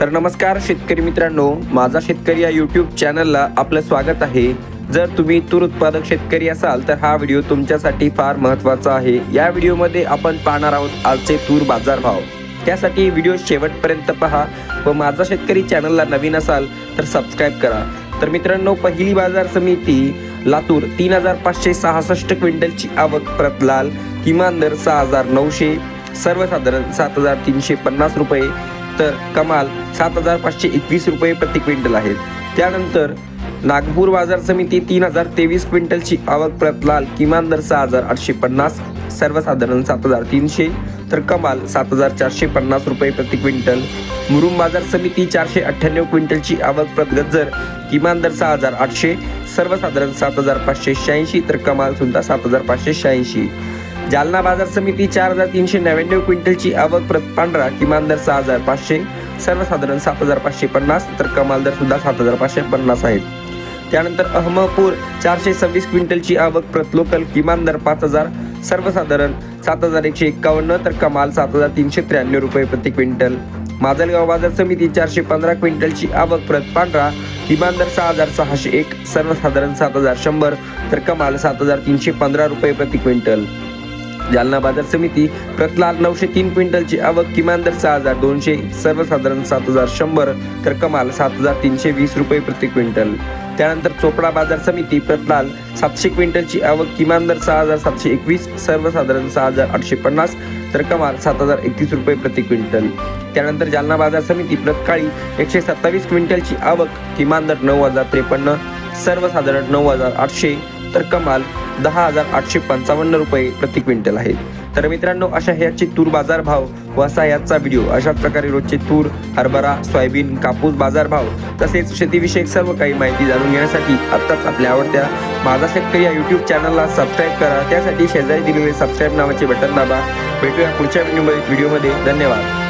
तर नमस्कार शेतकरी मित्रांनो माझा शेतकरी या यूट्यूब चॅनलला आपलं स्वागत आहे. जर तुम्ही तूर उत्पादक शेतकरी असाल तर हा व्हिडिओ तुमच्यासाठी फार महत्त्वाचा आहे. या व्हिडिओमध्ये आपण पाहणार आहोत आजचे तूर बाजार भाव त्यासाठी व्हिडिओ शेवटपर्यंत पहा व माझा शेतकरी चॅनलला नवीन असाल तर सबस्क्राईब करा. तर मित्रांनो पहिली बाजार समिती लातूर तीन हजार पाचशे सहासष्ट क्विंटलची आवक प्रत लाल किमान दर सहा हजार नऊशे सर्वसाधारण सात हजार तीनशे पन्नास रुपये. तर कमाल सात हजार पाचशे एकवीस रुपये प्रति क्विंटल आहेत. त्यानंतर नागपूर बाजार समिती तीन हजार तेवीस क्विंटलची आवक प्रत लाल किमान दर सहा हजार आठशे पन्नास सर्वसाधारण सात हजार तीनशे तर कमाल सात हजार चारशे पन्नास रुपये प्रति क्विंटल. मुरुम बाजार समिती चारशे अठ्ठ्याण्णव क्विंटलची आवक प्रत गजर किमान दर सहा हजार आठशे सर्वसाधारण सात हजार पाचशे शहाऐंशी तर कमाल सुद्धा सात हजार पाचशे शहाऐंशी. जालना बाजार समिती चार हजार तीनशे नव्याण्णव क्विंटलची आवक प्रत पांढरा किमान दर सहा हजार पाचशे सर्वसाधारण सात हजार पाचशे पन्नास तर कमाल दर सुद्धा सात हजार पाचशे पन्नास आहेत. त्यानंतर अहमदपूर चारशे सव्वीस क्विंटलची आवक प्रत लोकल किमान दर पाच हजार सर्वसाधारण सात हजार एकशे एक्कावन्न तर कमाल सात हजार तीनशे त्र्याण्णव रुपये प्रति क्विंटल. माजलगाव बाजार समिती चारशे पंधरा क्विंटलची आवक प्रत पांढरा किमान दर सहा हजार सहाशे एक सर्वसाधारण सात हजार शंभर तर कमाल सात हजार तीनशे पंधरा रुपये प्रति क्विंटल. जालना बाजार समिती प्रतलाल नऊशे तीन क्विंटलची आवक किमान दर सहा हजार दोनशे सर्वसाधारण सात हजार शंभर तर कमाल सात हजार तीनशे वीस रुपये प्रति क्विंटल. त्यानंतर चोपडा बाजार समिती प्रतलाल सातशे क्विंटलची आवक किमान दर सहा हजार सातशे एकवीस सर्वसाधारण सहा हजार आठशे पन्नास तर कमाल सात हजार एकतीस रुपये प्रति क्विंटल. त्यानंतर जालना बाजार समिती प्रतकाळी एकशे सत्तावीस क्विंटलची आवक किमान दर नऊ हजार त्रेपन्न सर्वसाधारण नऊ हजार आठशे तर कमाल दहा हजार आठशे पंचावन्न रुपये प्रति क्विंटल आहेत तर मित्रांनो अशा ह्याचे तूर बाजार भाव व असा याचा व्हिडिओ अशाच प्रकारे रोजचे तूर हरभरा सोयाबीन कापूस बाजार भाव तसेच शेतीविषयक सर्व काही माहिती जाणून घेण्यासाठी आत्ताच आपल्या आवडत्या माझा शेतकरी या यूट्यूब चॅनलला सबस्क्राईब करा. त्यासाठी शेजारी दिलेले सबस्क्राईब नावाचे बटन दाबा. भेटूया पुढच्या व्हिडिओमध्ये धन्यवाद.